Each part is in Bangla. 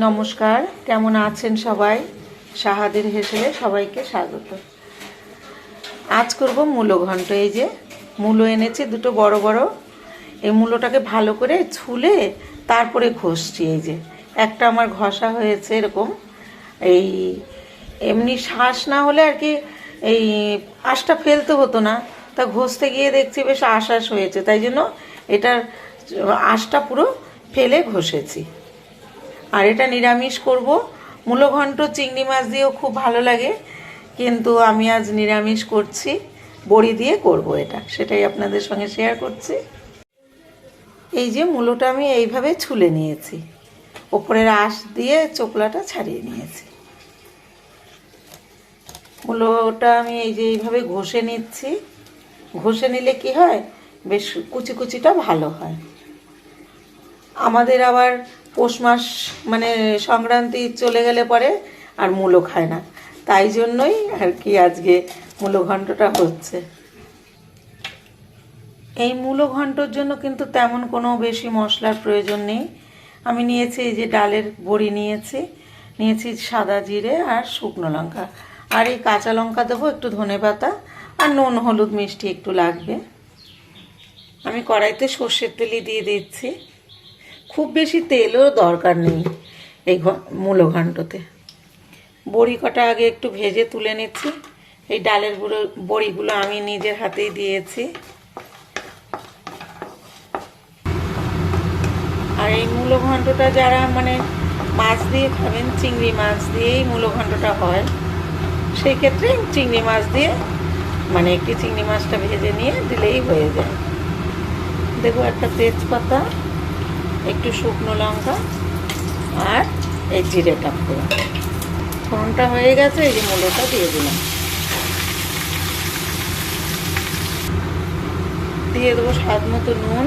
নমস্কার, কেমন আছেন সবাই? সাহাদের হেসেলে সবাইকে স্বাগত। আজ করব মূলো ঘন্ট। এই যে মূলো এনেছি দুটো বড় বড়। এই মূলোটাকে ভালো করে ছুলে তারপরে ঘষছি। এই যে একটা আমার ঘষা হয়েছে এরকম। এই এমনি শ্বাস না হলে আর কি এই আঁশটা ফেলতে হতো না। তা ঘষতে গিয়ে দেখছি বেশ আশ আশ হয়েছে। তাই জন্য এটার আঁশটা পুরো ফেলে ঘষেছি। আর এটা নিরামিষ করব। মূলঘণ্ট চিংড়ি মাছ দিয়েও খুব ভালো লাগে, কিন্তু আমি আজ নিরামিষ করছি, বড়ি দিয়ে করব এটা, সেটাই আপনাদের সঙ্গে শেয়ার করছি। এই যে মূলোটা আমি এইভাবে ছুলে নিয়েছি, ওপরের আঁশ দিয়ে চোকলাটা ছাড়িয়ে নিয়েছি। মূলোটা আমি এই যে এইভাবে ঘষে নিচ্ছি, ঘষে নিলে কি হয়, বেশ কুচি কুচিটা ভালো হয়। আমাদের আবার পৌষ মাস মানে সংক্রান্তি চলে গেলে পরে আর মূলো খায় না। তাই জন্যই আর কি আজকে মূলো ঘন্টটা হচ্ছে। এই মূলো ঘন্টর জন্য কিন্তু তেমন কোনো বেশি মশলার প্রয়োজন নেই। আমি নিয়েছি এই যে ডালের বড়ি নিয়েছি নিয়েছি সাদা জিরে আর শুকনো লঙ্কা। আর এই কাঁচা লঙ্কা দেবো, একটু ধনে পাতা আর নুন, হলুদ মিষ্টি একটু লাগবে। আমি কড়াইতে সর্ষের তেলই দিয়ে দিচ্ছি। খুব বেশি তেলও দরকার নেই এই মূলো ঘন্টতে বড়ি কটা আগে একটু ভেজে তুলে নিচ্ছি। এই ডালের গুঁড়ো, বড়িগুলো আমি নিজের হাতেই দিয়েছি। আর এই মূলো ঘন্টটা যারা মানে মাছ দিয়ে খাবেন, চিংড়ি মাছ দিয়েই মূলো ঘন্টটা হয়, সেই ক্ষেত্রে চিংড়ি মাছ দিয়ে মানে একটি চিংড়ি মাছটা ভেজে নিয়ে দিলেই হয়ে যায়। দেখো একটা তেজপাতা। একটু শুকনো লঙ্কা আর এই জিরেটা পুরো ফোড়নটা হয়ে গেছে, এই যে মূলোটা দিয়ে দিলাম। দিয়ে দেবো স্বাদ মতো নুন,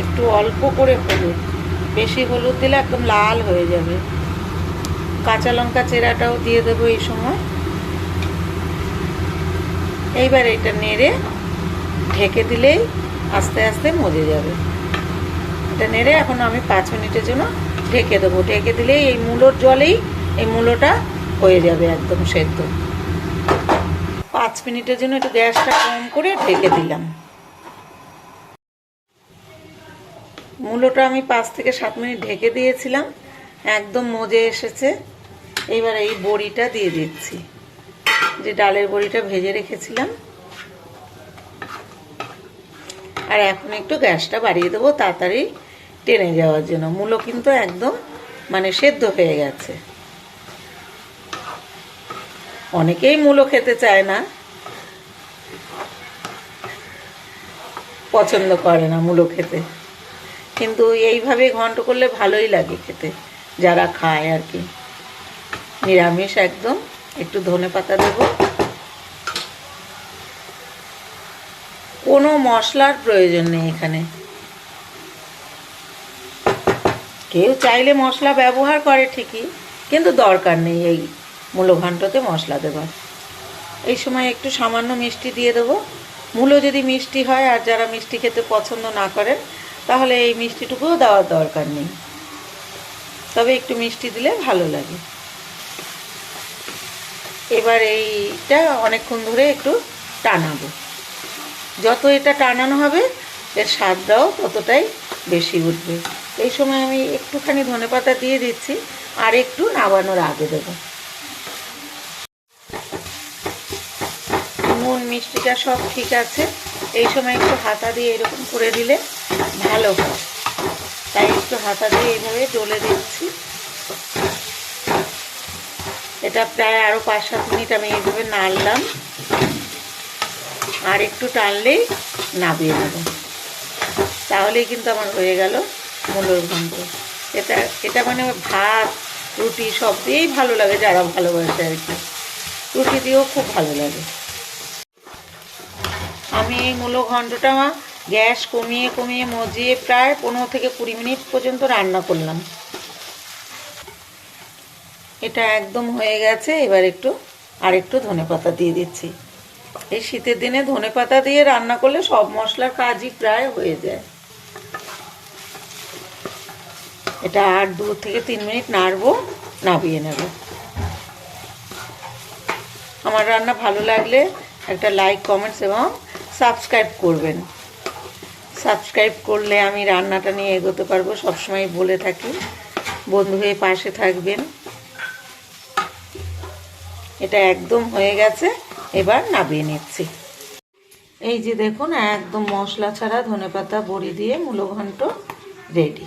একটু অল্প করে হলুদ। বেশি হলুদ দিলে একদম লাল হয়ে যাবে। কাঁচা লঙ্কা চেরাটাও দিয়ে দেবো এই সময়। এইবার এটা নেড়ে ঢেকে দিলেই আস্তে আস্তে মজে যাবে। এটা নেড়ে এখন আমি পাঁচ মিনিটের জন্য ঢেকে দেবো। ঢেকে দিলেই এই মূলোর জলেই এই মূলোটা হয়ে যাবে একদম সেদ্ধ। পাঁচ মিনিটের জন্য একটু গ্যাসটা কম করে ঢেকে দিলাম। মূলোটা আমি পাঁচ থেকে সাত মিনিট ঢেকে দিয়েছিলাম। একদম মজে এসেছে। এবার এই বড়িটা দিয়ে দিচ্ছি। যে ডালের বড়িটা ভেজে রেখেছিলাম। আর এখন একটু গ্যাসটা বাড়িয়ে দেবো তাড়াতাড়ি। টেনে যাওয়ার জন্য। মূলো কিন্তু একদম মানে সেদ্ধ হয়ে গেছে। অনেকেই মূলো খেতে চায় না। পছন্দ করে না মূলো খেতে। কিন্তু এইভাবে ঘন্ট করলে ভালোই লাগে খেতে, যারা খায় আর কি। নিরামিষ একদম। একটু ধনে পাতা দেবো। কোনো মশলার প্রয়োজন নেই এখানে। কেউ চাইলে মশলা ব্যবহার করে ঠিকই, কিন্তু দরকার নেই এই মূলো মূলঘণ্টতে মশলা দেবার। এই সময় একটু সামান্য মিষ্টি দিয়ে দেবো। মূলো যদি মিষ্টি হয় আর যারা মিষ্টি খেতে পছন্দ না করেন, তাহলে এই মিষ্টিটুকুও দেওয়ার দরকার নেই। তবে একটু মিষ্টি দিলে ভালো লাগে। এবার এইটা অনেকক্ষণ ধরে একটু টানাবো। যত এটা টানানো হবে, এর স্বাদটাও ততটাই বেশি উঠবে। এই সময় আমি একটুখানি ধনেপাতা দিয়ে দিচ্ছি, আর একটু নাবানোর আগে দেবো। নুন, মিষ্টিটা সব ঠিক আছে। এই সময় একটু হাতা দিয়ে এরকম করে দিলে ভালো হয়। তাই একটু হাতা দিয়ে এইভাবে ডলে দিচ্ছি। এটা প্রায় আরও পাঁচ সাত মিনিট আমি এইভাবে নাড়লাম। আর একটু টানলেই নাবিয়ে দেব তাহলেই কিন্তু আমার হয়ে গেল। মূলর ঘন্ট এটা এটা মানে ভাত, রুটি সব দিয়েই ভালো লাগে যারা ভালোবাসে আর কি। রুটি দিয়েও খুব ভালো লাগে। আমি এই মূলো ঘন্টটা গ্যাস কমিয়ে কমিয়ে মজিয়ে প্রায় পনেরো থেকে কুড়ি মিনিট পর্যন্ত রান্না করলাম। এটা একদম হয়ে গেছে, এবার একটু আর একটু ধনে পাতা দিয়ে দিচ্ছি। এই শীতের দিনে ধনে পাতা দিয়ে রান্না করলে সব মশলার কাজই প্রায় হয়ে যায়। এটা আর দু থেকে তিন মিনিট নাড়বো, নাবিয়ে নেব। আমার রান্না ভালো লাগলে একটা লাইক কমেন্টস এবং সাবস্ক্রাইব করবেন। সাবস্ক্রাইব করলে আমি রান্নাটা নিয়ে এগোতে পারব, সবসময় বলে থাকি। বন্ধু হয়ে পাশে থাকবেন। এটা একদম হয়ে গেছে, এবার নাবিয়ে নিচ্ছি। এই যে দেখুন, একদম মশলা ছাড়া ধনেপাতা, বড়ি দিয়ে মূলো ঘন্ট রেডি।